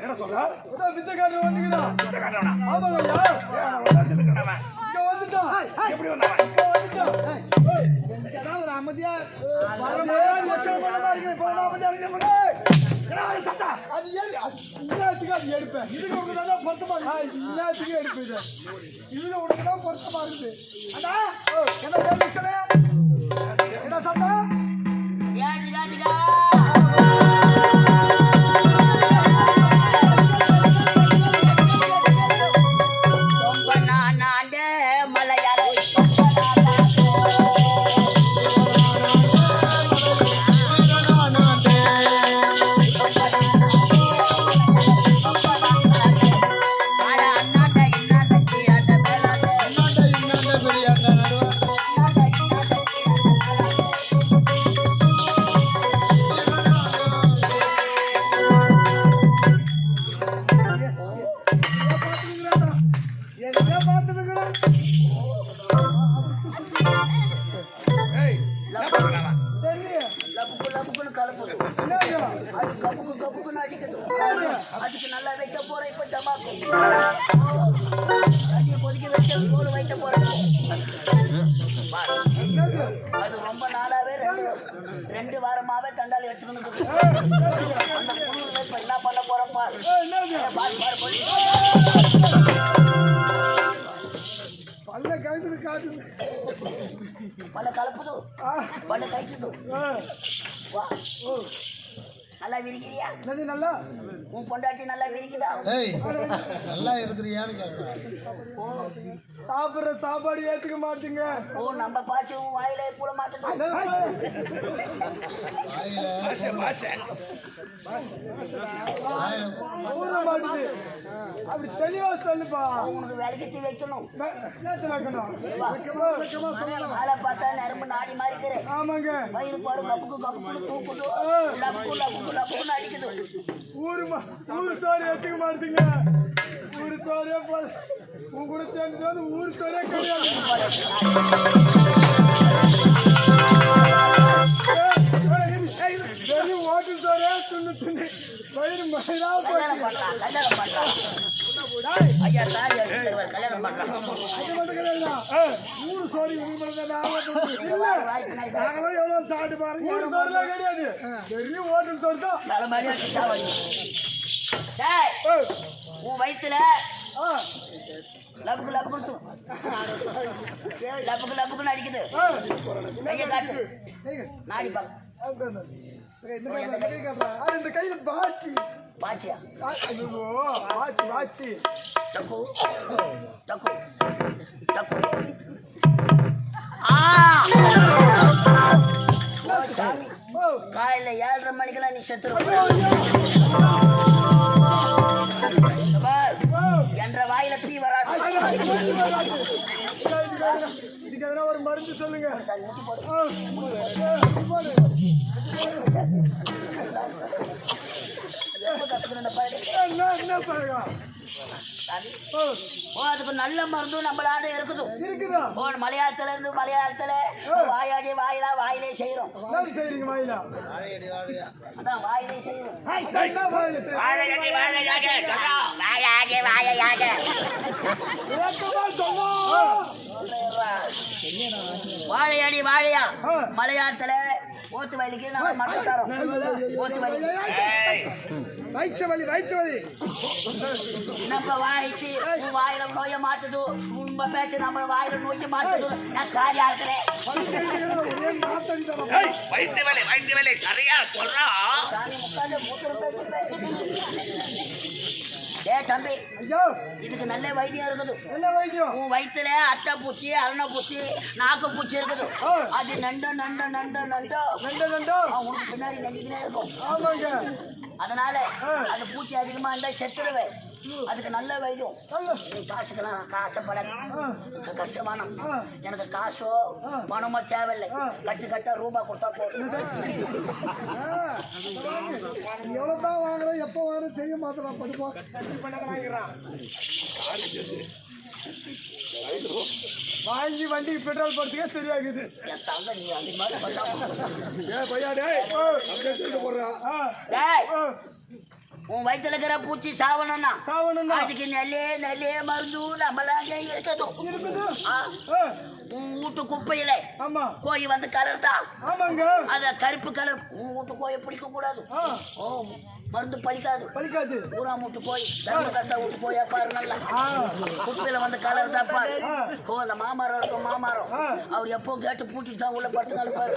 என்ன சொல்ற? அதான் வித்தைக்காரன் வந்துக்கிறான் தான் செத்துக்கிட்டான் இங்க வந்துட்டான் எப்படி வந்தவன் இங்க வந்துட்டான் அமைதியா அது அது இன்னத்துக்கு அது எடுப்பேன். இதுக்கு உனக்கு தான் பொருத்தமா இருக்கு. இன்னத்துக்கு எடுப்பு இது. இதுக்கு உனக்கு தான் பொருத்தமா இருக்குது அண்ணா என்ன சொல்லு என்ன சத்தம்? அது கப்புக்கு கப்புக்குன்னு அடிக்குது அதுக்கு நல்லா வைக்க போறேன் இப்ப ஜமாக்கு. அடியை கொதிக்க வைக்க தோல் வைக்க போறேன். அது ரொம்ப நாளாவே ரெண்டு ரெண்டு வாரமாவே தண்டால் எடுத்துக்கணும் அந்த புழு இப்ப என்ன பண்ண போறோம் பாரு. பாரு பாரு போய் பல்ல கைப்பிடி காட்டுது. பல்ல கலப்புது. பல்ல வா. நல்லா விரிக்கிறியா? என்னது நல்லா? உன் பொண்டாட்டி நல்லா விரிக்குதா? சாப்பிடுற சாப்பாடு ஏத்துக்க மாட்டீங்க. ஓ நம்ம பாய்ச்சி உன் வாயில கூட மாட்டுது. அப்படி தெளிவா சொல்லுப்பா. உனக்கு வேலைக்கு தீ வைக்கணும். ஆளை பார்த்தா நரம்பு நாடி மாறிக்கிறேன் ஆமாங்க. வயிறு பாரு கப்புக்கு கப்புக்குன்னு தூக்குது லப்புக்கு லப்புக்கு ஊரு மா- ஊரு சோறு ஏத்துக்க மாட்டீங்க ஊரு சோறே போல உன் கூட சேர்ந்து வந்து ஊரு சோறே கிடையாது. ஹோட்டல் சோறே துண்ணு துண்ணு வயிறு மயிரா. ஊரு சோறு நாங்களாம் எவ்வளவு சாப்பிட்டு பாருங்க? ஊரு சோறுலாம் கிடையாது. வெறும் ஹோட்டல் சோறு தான் உன் வயித்துல ஆ, லப்புக்கு லப்புக்கு தூ- லப்புக்கு லப்புக்குன்னு அடிக்குது. கையை காட்டு. நாடி பாக்க அதானே. இந்த கையில இந்த கை காட்டுறா. ஆ, இந்த கையில பாச்சி. பாச்சியா? பாச்சி பாச்சி. டக்கு. டக்கு. டக்கு. காலையில ஏழரை மணிக்கெல்லாம் நீ செத்துருவ ஓ. என்ற வாயில தீ வராது இதுக்கு எதனா ஒரு மருந்து சொல்லுங்க என்ன என்ன பழகம் சாமி. ஓ, ஓ அதுக்கு நல்ல மருந்தும் நம்மளாட இருக்குது. இருக்குதா. ஓ மலையாளத்துல இருந்து மலையாளத்துல வாயாடி வாயிலா வாயிலே செய்யறோம் என்ன செய்றீங்க வாயில? அதான் வாயிலே செய்யறோம்? வாழையடி வாயாடி வாழையா. மலையாளத்துல ஓத்து வயலுக்கு நம்ம மட்டும் தரோம். ஓத்து வயலுக்கு ஏய் வயிற்று வலி வயிற்று வலி. நம்ம வாய்ச்சி உன் வாயில நோய மாட்டுது. உண்மை பேச்சு நம்ம வாயில நோய மாட்டுது. நான் காரியா இருக்கிறேன். வயிற்று வேலை வயிற்று வேலை. சரியா சாமி உட்காந்து மூத்திரம் பேச்சு ஏ தம்பி ஐயோ. இதுக்கு நல்ல வைத்தியம் இருக்குது. என்ன வைத்தியம்? உன் வயித்துல அட்டை பூச்சி அருணை பூச்சி நாக்கு பூச்சி இருக்குது. அது நண்ட நண்ட நண்ட நண்டோ. ரெண்டு ரெண்டோ உனக்கு பின்னாடி நண்டிக்கினே இருக்கும். ஆமாங்க. அதனால. அந்த பூச்சி அதிகமா இருந்தா செத்துருவேன். அதுக்கு நல்ல வைத்தியம் சொல்லு நீ காசுக்கெல்லாம் காசப்பட ஆ. கஷ்டமான. எனக்கு காசோ. பணமோ தேவையில்லை. கட்டு கட்ட ரூபா கொடுத்தா போதும் எவ்வளவு தான் வாங்குறோம் எப்போ வாங்குறோம் தெரிய மாத்திரம் படிப்போம் வாங்கி வண்டிக்கு பெட்ரோல் போறதுக்கே சரியாகுது ஏய் பையா டேய் போடுறா உன் வயித்துல இருக்கிற பூச்சி சாவணும்னா சாவணும்னா? அதுக்கு நெல்லே நெல்லே மருந்து நம்மளாக இருக்கட்டும். இருக்குது ஆ, ஆ, உன் வீட்டு குப்பையில கோழி வந்து கலர் தான் ஆமாங்க. அத கருப்பு கலர் உன் வீட்டு கோயை பிடிக்க கூடாது. மருந்து பழிக்காது. பலிக்காது பூரா மூட்டு போய் தர்ம கட்டா விட்டு போயா பாரு நல்லா. குப்பையில வந்து கலர் தான் பாரு. ஓ அந்த மாமரம் இருக்கும் மாமரம். அவர் எப்போ கேட்டு பூட்டிட்டு தான் உள்ள படுத்துனாலும் பாரு.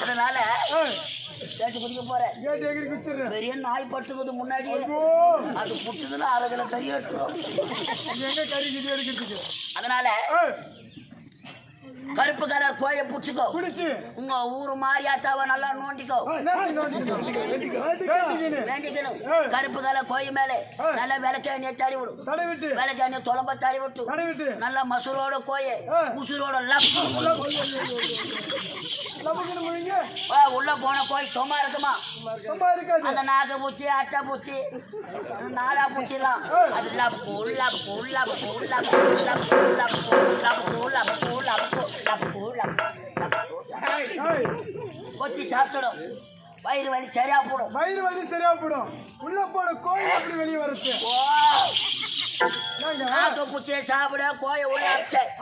அதனால கேட்டு குடிக்க போறேன். பெரிய நாய் பட்டுக்குது முன்னாடி அது புட்டுதுன்னா அரை கிலோ கறி எடுத்துரும். அதனால கருப்பு கலர் கோயை புடிச்சுக்கோ உங்க ஊரு மாரியாத்தாவை நல்லா நோண்டிக்கோ. வேண்டிக்கணும் ஆ. கருப்பு கலர் கோயை மேலே. நல்லா விளக்கெண்ணிய தடி விடும் தடவிட்டு விளக்கெண்ணிய தொலம்ப தடி விட்டு நல்லா மசூரோட கோயை. உசுரோட லப் நமக்கு முழுங்க ஆ, உள்ள போன கோய் சும்மா இருக்குமா அந்த நாக பூச்சி அட்டை பூச்சி நாடா பூச்சிலாம் அது லப்பு லப்பு லப்பு லப்பு லப்பு லப்பு லப்பு லப்பு லப்பு லப்பு லப்பு கொத்தி சாப்பிடும் வயிறு வலி சரியா போடும். வயிறு வலி சரியா போடும். உள்ள போன கோயில் அப்படி வெளியே வருது. பூச்சியை சாப்பிட கோய உள்ள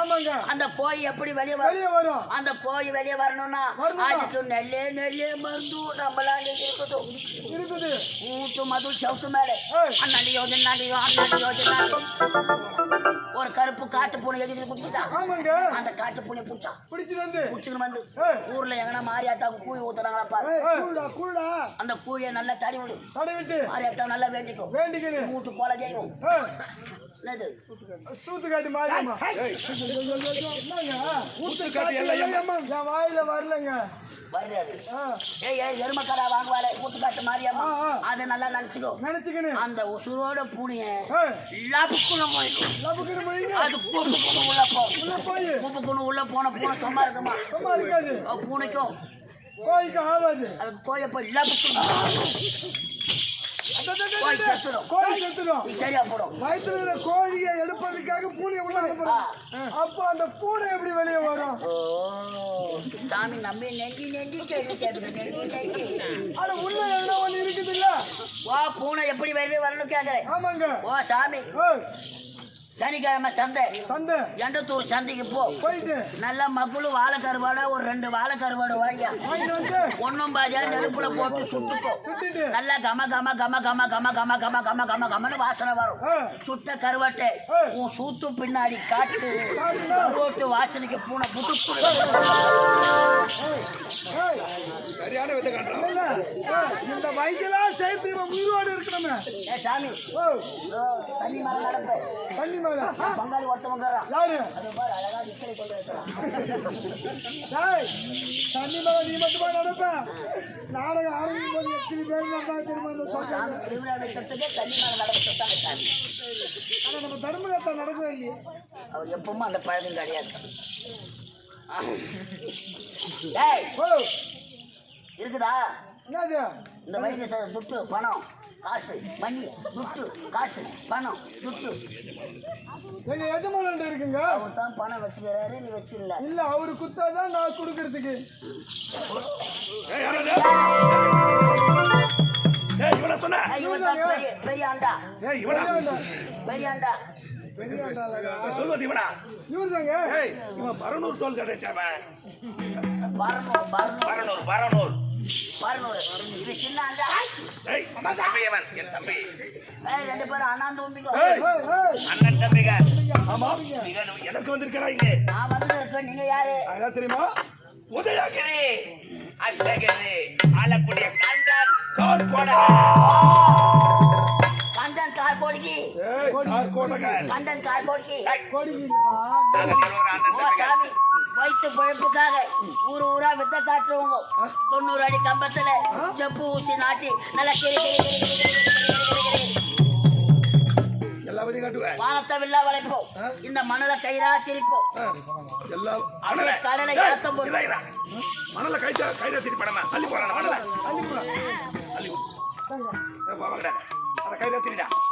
ஆமாங்க. அந்த கோய் எப்படி வெளியே வெளியே வரும். அந்த கோய் வெளியே வரணும்னா அதுக்கு நெல்லே நெல்லே மருந்து நம்மளால இருக்குது. ஊட்டு மது சவுக்கு மேலே. அண்ணாடி யோஜனை அண்ணாடி யோஜனை ஒரு கருப்பு காட்டு பூனை எதுக்கு பிடிச்சிட்டா அந்த காட்டு பூனை பிடிச்சா பிடிச்சிட்டு வந்து பிடிச்சிட்டு வந்து ஊர்ல எங்கன்னா மாரியாத்தாவுக்கு கூழி ஊத்துறாங்களா பாரு அந்த கூழியை நல்லா தடி விடு தடி விட்டு மாரியாத்தா நல்லா வேண்டிக்கும் வேண்டிக்கணும் வீட்டு கொலை செய்வோம் சூத்துக்காட்டு மாறி ஊத்துக்காட்டு எல்லாம் வாயில வரலங்க வர்றாது ஆ, ஏய் ஏய் எருமக்கடா வாங்குவாளே கூட்டு காட்டு மாரியாமா. அதை நல்லா நினைச்சுக்கோ. அந்த உசுரோட பூனைய போயிடும் லபுக்குன்னு முழுங்க அது கூப்புக்குன்னு உள்ள போகும் உள்ள போய் கூப்புக்குன்னு உள்ள போன பூனை சும்மா இருக்குமா? சும்மா இருக்காது. பூனைக்கும். கோயிலுக்கு ஆகாது. அது கோயை போய் லப்புக்குன்னு கோழி செத்துடும் செத்துடும் சரியா போடும் வயிற்றுல இருக்கிற கோழியை எடுப்பதற்காக பூனையை உள்ள அனுப்புறோம் அப்போ அந்த பூனை எப்படி வெளியே வரும்? சாமி நம்பி கேள்வி கேட்குது நெண்டி நெண்டி ஆனா உள்ள எதுனா ஒண்ணு இருக்குது இல்ல ஓ பூனை எப்படி வெளியே வரணும் கேட்குறேன். ஆமாங்க. ஓ சாமி. சனிக்கிழமை சந்தை. சண்டை எண்டத்தூர் சந்தைக்கு போ. போயிட்டு. நல்ல மக்களும் வாழை கருவாடை ஒரு ரெண்டு வாழை கருவாடை வாங்கி ஒன்றும் பாதியா நெருப்புல போட்டு சுட்டுக்கோ. நல்லா கம கம கம கம கம கம கம கம கம கமன்னு வாசனை வரும். சுட்ட கருவாட்டை. உன் சூத்து பின்னாடி காட்டு? கருவாட்டு வாசனைக்கு பூனை புட்டு ஏய், சரியான இந்த வயிற்றுலாம் சேர்த்து உயிரோடு இருக்கணுமே. ஏ சாமி. தண்ணி மேல நடப்பு தண்ணி பங்காளி. யாரு? அது பாரு அழகா இத்தனை கொண்டு டேய், தண்ணி மேல நீ மட்டுமா நடப்ப? நாடகம் ஆரம்பிக்கும் போது எத்தனை பேர் நடந்தா தெரியுமா திருவிழா வைக்கிறதுக்கே தண்ணி மேல ஆனா நம்ம தர்மகத்தா நடக்கவே இல்லையே அவர் எப்பவுமே அந்த பழக்கம் கிடையாது. இருக்குதா? இந்த வயது சார் துட்டு பணம். காசு மணி துட்டு காசு பணம் துட்டு. எங்க எஜமானண்ட இருக்குங்க. அவர் தான் பணம் வச்சுக்கிறாரு நீ வச்சிடல இல்ல அவரு குத்தா தான் நான் கொடுக்கறதுக்கு பெரியாண்டா பெரியாண்டா சொல்வது இவனா? இவர்தாங்க. இவன் பரநூறு தோல் கிடைச்சவன் பரநூறு. பரநூறு பரநூறு. ரெண்டு பேரும் அண்ணா தம்பிக்கோ அண்ணன் தம்பிங்க ஆமா. நீங்க எனக்கு வந்திருக்கிறாங்க தெரியுமா? உதயகிரி. அஷ்டகிரி. ஆலக்கூடிய கண்டன் கார்கோட கண்டன் கார்கோடிக்கு கண்டன் கார்கோடிக்கு கோடிக்கு சாமி. வயிற்று பழப்புக்காக ஊர் ஊரா வித்த காட்டுறவங்க தொண்ணூறு அடி கம்பத்துல செப்பு ஊசி நாட்டி நல்லா வானத்தை வில்லா வளைப்போம். இந்த மணல கைரா திரிப்போம். கடலை ஏத்தம் போட்டு மணல கைச்சா கயிறா திரிப்படமா.